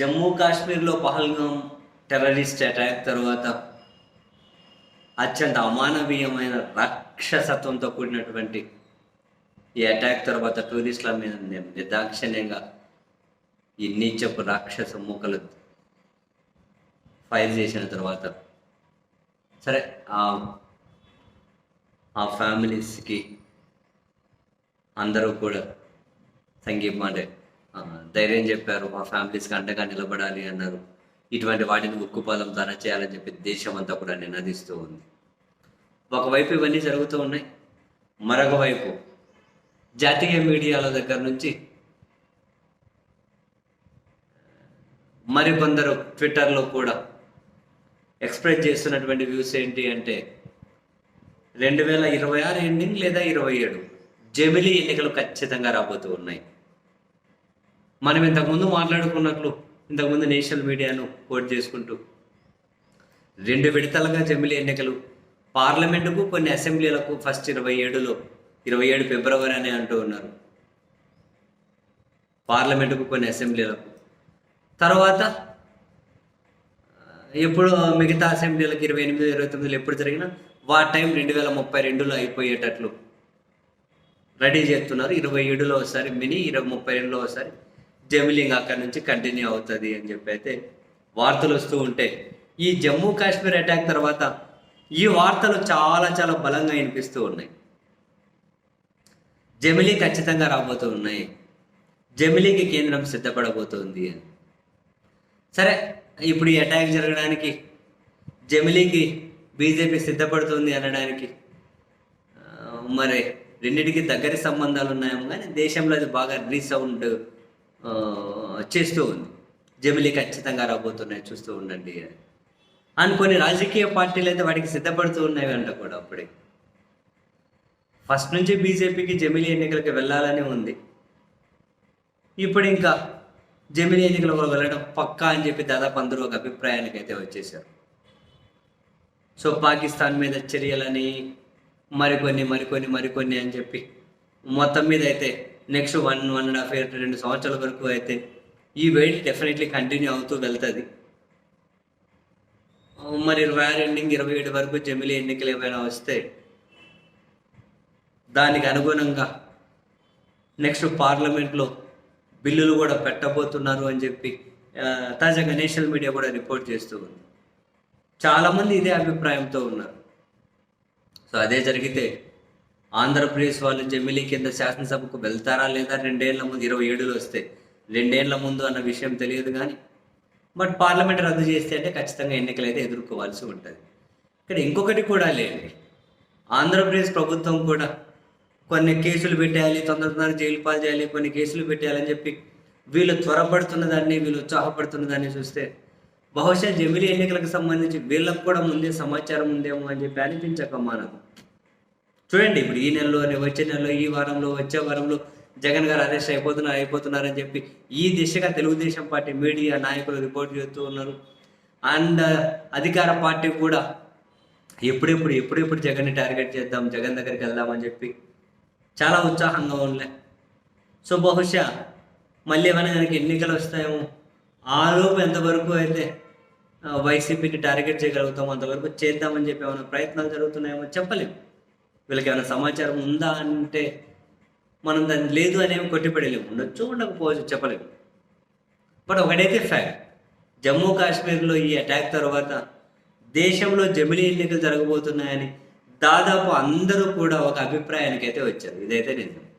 జమ్మూ కాశ్మీర్లో Pahalgam terrorist attack తర్వాత అత్యంత అమానవీయమైన రాక్షసత్వంతో కూడినటువంటి ఈ అటాక్ తర్వాత టూరిస్టుల మీద ని- నిర్దాక్షిణ్యంగా ఈ నీచపు రాక్షస మూకలు ఫైర్ చేసిన తర్వాత సరే ఆ ఫ్యామిలీస్కి అందరూ కూడా సంగీతం అంటే ధైర్యం చెప్పారు ఆ ఫ్యామిలీస్కి అండగా నిలబడాలి అన్నారు. ఇటువంటి వాటిని ఉక్కుపాదం తన చేయాలని చెప్పి దేశం అంతా కూడా నినదిస్తూ ఉంది. ఒకవైపు ఇవన్నీ జరుగుతూ ఉన్నాయి మరొక వైపు జాతీయ మీడియాల దగ్గర నుంచి మరికొందరు ట్విట్టర్లో కూడా ఎక్స్ప్రెస్ చేస్తున్నటువంటి వ్యూస్ ఏంటి అంటే రెండు వేల ఇరవై ఆరు ఎండింగ్ లేదా ఇరవై ఏడు జమిలీ ఎన్నికలు ఖచ్చితంగా రాబోతూ ఉన్నాయి. మనం ఇంతకుముందు మాట్లాడుకున్నట్లు ఇంతకుముందు నేషనల్ మీడియాను కోట్ చేసుకుంటూ రెండు విడతలుగా జమిలీ ఎన్నికలు. పార్లమెంటుకు కొన్ని అసెంబ్లీలకు ఫస్ట్ ఇరవై ఏడులో ఇరవై ఏడు ఫిబ్రవరి అని అంటూ ఉన్నారు. పార్లమెంటుకు కొన్ని అసెంబ్లీలకు. తర్వాత ఎప్పుడు మిగతా అసెంబ్లీలకు ఇరవై ఎనిమిది ఇరవై తొమ్మిదిలో ఎప్పుడు జరిగినా వా టైం రెండు వేల ముప్పై రెండులో అయిపోయేటట్లు రెడీ చేస్తున్నారు. ఇరవై ఏడులో ఒకసారి మినీ ఇరవై ముప్పై రెండులో ఒకసారి జమిలింగ్ అక్కడి నుంచి కంటిన్యూ అవుతుంది అని చెప్పి అయితే వార్తలు వస్తూ ఉంటే ఈ జమ్మూ కాశ్మీర్ అటాక్ తర్వాత ఈ వార్తలు చాలా చాలా బలంగా వినిపిస్తూ ఉన్నాయి. జమిలీ ఖచ్చితంగా రాబోతూ ఉన్నాయి. జమిలీకి కేంద్రం సిద్ధపడబోతోంది అని. సరే ఇప్పుడు ఈ అటాక్ జరగడానికి జమిలీకి బీజేపీ సిద్ధపడుతుంది అనడానికి మరి రెండింటికి దగ్గరి సంబంధాలు ఉన్నాయేమో కానీ దేశంలో అది బాగా రీసౌండ్ చేస్తూ ఉంది. జమిలీ ఖచ్చితంగా రాబోతున్నాయి చూస్తూ ఉండండి అని. కొన్ని రాజకీయ పార్టీలు అయితే వాటికి సిద్ధపడుతూ ఉన్నాయి అంట కూడా అప్పుడే. ఫస్ట్ నుంచి బీజేపీకి జమిలీ ఎన్నికలకు వెళ్ళాలని ఉంది. ఇప్పుడు ఇంకా జమిలీ ఎన్నికలకు వెళ్ళడం పక్కా అని చెప్పి దాదాపు అందరూ ఒక అభిప్రాయానికి అయితే వచ్చేసారు. సో పాకిస్తాన్ మీద చర్యలని మరికొన్ని మరికొన్ని మరికొన్ని అని చెప్పి మొత్తం మీద అయితే next one one and half year రెండు సంవత్సరాల వరకు అయితే ఈ వెయిట్ డెఫినెట్లీ కంటిన్యూ అవుతూ వెళ్తుంది. మరి ఇరవై ఆరు ఎండింగ్ ఇరవై ఏడు వరకు జమిలీ ఎన్నికలు ఏమైనా వస్తే దానికి అనుగుణంగా నెక్స్ట్ పార్లమెంట్లో బిల్లులు కూడా పెట్టబోతున్నారు అని చెప్పి తాజాగా నేషనల్ మీడియా కూడా రిపోర్ట్ చేస్తూ ఉంది. చాలామంది ఇదే అభిప్రాయంతో ఉన్నారు. సో అదే జరిగితే ఆంధ్రప్రదేశ్ వాళ్ళు జమిలీ కింద శాసనసభకు వెళ్తారా లేదా రెండేళ్ళ ముందు ఇరవై ఏడులో వస్తే రెండేళ్ళ ముందు అన్న విషయం తెలియదు కానీ బట్ పార్లమెంట్ రద్దు చేస్తే అంటే ఖచ్చితంగా ఎన్నికలు అయితే ఎదుర్కోవాల్సి ఉంటుంది. ఇక్కడ ఇంకొకటి కూడా లేదు. ఆంధ్రప్రదేశ్ ప్రభుత్వం కూడా కొన్ని కేసులు పెట్టాలి తొందర తొందర జైలు పాలు చేయాలి కొన్ని కేసులు పెట్టాలని చెప్పి వీళ్ళు త్వరపడుతున్న దాన్ని వీళ్ళు ఉత్సాహపడుతున్న దాన్ని చూస్తే బహుశా జమిలీ ఎన్నికలకు సంబంధించి వీళ్ళకు కూడా ముందే సమాచారం ఉందేమో అని చెప్పి అనిపించక మనకు చూడండి ఇప్పుడు ఈ నెలలో వచ్చే నెలలో ఈ వారంలో వచ్చే వారంలో జగన్ గారు అరెస్ట్ అయిపోతున్నారు అయిపోతున్నారని చెప్పి ఈ దిశగా తెలుగుదేశం పార్టీ మీడియా నాయకులు రిపోర్ట్ చేస్తూ ఉన్నారు. అండ్ అధికార పార్టీ కూడా ఎప్పుడెప్పుడు ఎప్పుడెప్పుడు జగన్ని టార్గెట్ చేద్దాం జగన్ దగ్గరికి వెళ్దామని చెప్పి చాలా ఉత్సాహంగా ఉండలే సో బహుశా మళ్ళీ ఏమైనా కనుక ఎన్నికలు వస్తాయేమో ఆ లోపు ఎంతవరకు అయితే వైసీపీకి వైసీపీని టార్గెట్ చేయగలుగుతాం అంతవరకు చేద్దామని చెప్పి ఏమైనా ప్రయత్నాలు జరుగుతున్నాయేమో చెప్పలేము వీళ్ళకి ఏమైనా సమాచారం ఉందా అంటే మనం దాన్ని లేదు అనేవి కొట్టిపడలేము. ఉండొచ్చు ఉండకపోవచ్చు చెప్పలేము. బట్ ఒకటైతే ఫ్యాక్ట్ జమ్మూ కాశ్మీర్లో ఈ అటాక్ తర్వాత దేశంలో జమిలీ ఎన్నికలు జరగబోతున్నాయని దాదాపు అందరూ కూడా ఒక అభిప్రాయానికి అయితే వచ్చారు. ఇదైతే నిజం.